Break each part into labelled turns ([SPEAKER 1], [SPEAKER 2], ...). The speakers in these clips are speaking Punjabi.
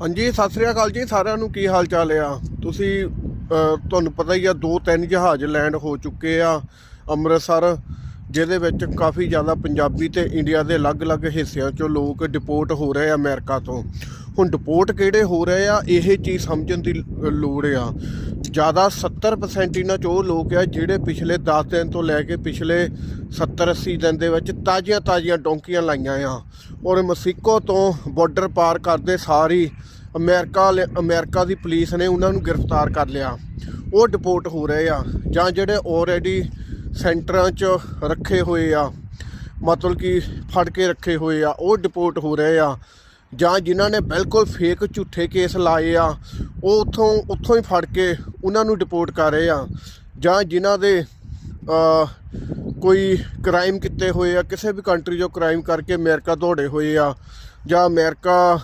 [SPEAKER 1] ਹਾਂਜੀ, ਸਤਿ ਸ੍ਰੀ ਅਕਾਲ ਜੀ, ਸਾਰਿਆਂ ਨੂੰ ਕੀ ਹਾਲ ਚਾਲ ਆ? ਤੁਸੀਂ ਤੁਹਾਨੂੰ ਪਤਾ ਹੀ ਆ, ਦੋ ਤਿੰਨ ਜਹਾਜ਼ ਲੈਂਡ ਹੋ ਚੁੱਕੇ ਆ ਅੰਮ੍ਰਿਤਸਰ, ਜਿਹਦੇ ਵਿੱਚ ਕਾਫੀ ਜ਼ਿਆਦਾ ਪੰਜਾਬੀ ਤੇ ਇੰਡੀਆ ਦੇ ਅਲੱਗ-ਅਲੱਗ ਹਿੱਸਿਆਂ ਚੋਂ ਲੋਕ ਡਿਪੋਰਟ ਹੋ ਰਹੇ ਆ ਅਮਰੀਕਾ ਤੋਂ। ਹੁਣ ਡਿਪੋਰਟ ਕਿਹੜੇ ਹੋ ਰਹੇ ਆ? ਇਹ ਚੀਜ਼ ਸਮਝਣ ਦੀ ਲੋੜ ਆ। ਜ਼ਿਆਦਾ 70% ਇਹਨਾਂ ਚ ਉਹ ਲੋਕ ਆ ਜਿਹੜੇ ਪਿਛਲੇ 10 ਦਿਨ ਤੋਂ ਲੈ ਕੇ ਪਿਛਲੇ 70 80 ਦਿਨ ਦੇ ਵਿੱਚ ਤਾਜ਼ੀਆਂ ਤਾਜ਼ੀਆਂ ਡੋਂਕੀਆਂ ਲਾਈਆਂ ਆ। ਔਰ ਮਸੀਕੋ ਤੋਂ ਬਾਰਡਰ ਪਾਰ ਕਰਦੇ ਸਾਰੀ ਅਮਰੀਕਾ ਵਾਲੇ- ਅਮਰੀਕਾ ਦੀ ਪੁਲਿਸ ਨੇ ਉਹਨਾਂ ਨੂੰ ਗ੍ਰਿਫਤਾਰ ਕਰ ਲਿਆ। ਉਹ ਡਿਪੋਰਟ ਹੋ ਰਹੇ ਆ ਜਾਂ ਜਿਹੜੇ ਆਲਰੇਡੀ ਸੈਂਟਰਾਂ 'ਚ ਰੱਖੇ ਹੋਏ ਆ, ਮਤਲਬ ਕਿ ਫੜ ਕੇ ਰੱਖੇ ਹੋਏ ਆ, ਉਹ ਡਿਪੋਰਟ ਹੋ ਰਹੇ ਆ। ਜਾਂ ਜਿਨ੍ਹਾਂ ਨੇ ਬਿਲਕੁਲ ਫੇਕ ਝੂਠੇ ਕੇਸ ਲਾਏ ਆ, ਉਹ ਉੱਥੋਂ ਉੱਥੋਂ ਹੀ ਫੜ ਕੇ ਉਹਨਾਂ ਨੂੰ ਡਿਪੋਰਟ ਕਰ ਰਹੇ ਆ। ਜਾਂ ਜਿਨ੍ਹਾਂ ਦੇ ਕੋਈ ਕ੍ਰਾਈਮ ਕੀਤੇ ਹੋਏ ਆ, ਕਿਸੇ ਵੀ ਕੰਟਰੀ 'ਚੋਂ ਕ੍ਰਾਈਮ ਕਰਕੇ ਅਮਰੀਕਾ ਦੌੜੇ ਹੋਏ ਆ, ਜਾਂ ਅਮਰੀਕਾ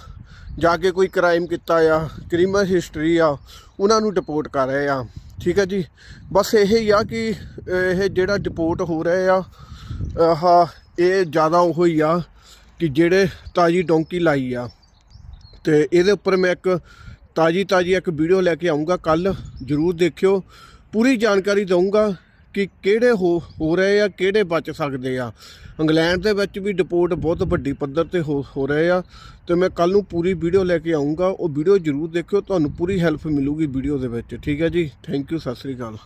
[SPEAKER 1] ਜਾ ਕੇ ਕੋਈ ਕ੍ਰਾਈਮ ਕੀਤਾ ਆ ਕ੍ਰਿਮੀਨਲ ਹਿਸਟਰੀ ਆ, ਉਹਨਾਂ ਨੂੰ ਡਿਪੋਰਟ ਕਰ ਰਹੇ ਆ। ਠੀਕ ਹੈ ਜੀ? ਬਸ ਇਹ ਹੀ ਆ ਕਿ ਇਹ ਜਿਹੜਾ ਡਿਪੋਰਟ ਹੋ ਰਹੇ ਆ, ਆਹ, ਇਹ ਜ਼ਿਆਦਾ ਉਹ ਹੀ ਆ। ਕਿ ਜਿਹੜੇ ਤਾਜੀ ਡੋਂਕੀ ਲਾਈ ਆ। ਤੇ ਇਹਦੇ ਉੱਪਰ ਮੈਂ ਇੱਕ ਤਾਜੀ ਤਾਜੀ ਇੱਕ ਵੀਡੀਓ ਲੈ ਕੇ ਆਉਂਗਾ ਕੱਲ ਜਰੂਰ ਦੇਖਿਓ। ਪੂਰੀ ਜਾਣਕਾਰੀ ਦਊਂਗਾ ਕਿ ਕਿਹੜੇ ਹੋ ਹੋ ਰਹੇ ਆ, ਕਿਹੜੇ ਬਚ ਸਕਦੇ ਆ। ਇੰਗਲੈਂਡ ਦੇ ਵਿੱਚ ਵੀ ਡਿਪੋਰਟ ਬਹੁਤ ਵੱਡੀ ਪੱਧਰ ਤੇ ਹੋ ਹੋ ਰਹੇ ਆ। ਤੇ ਮੈਂ ਕੱਲ ਨੂੰ ਪੂਰੀ ਵੀਡੀਓ ਲੈ ਕੇ ਆਉਂਗਾ ਉਹ ਵੀਡੀਓ ਜਰੂਰ ਦੇਖਿਓ, ਤੁਹਾਨੂੰ ਪੂਰੀ ਹੈਲਪ ਮਿਲੂਗੀ ਵੀਡੀਓ ਦੇ ਵਿੱਚ। ਠੀਕ ਹੈ ਜੀ? Thank you Sat Sri Akal.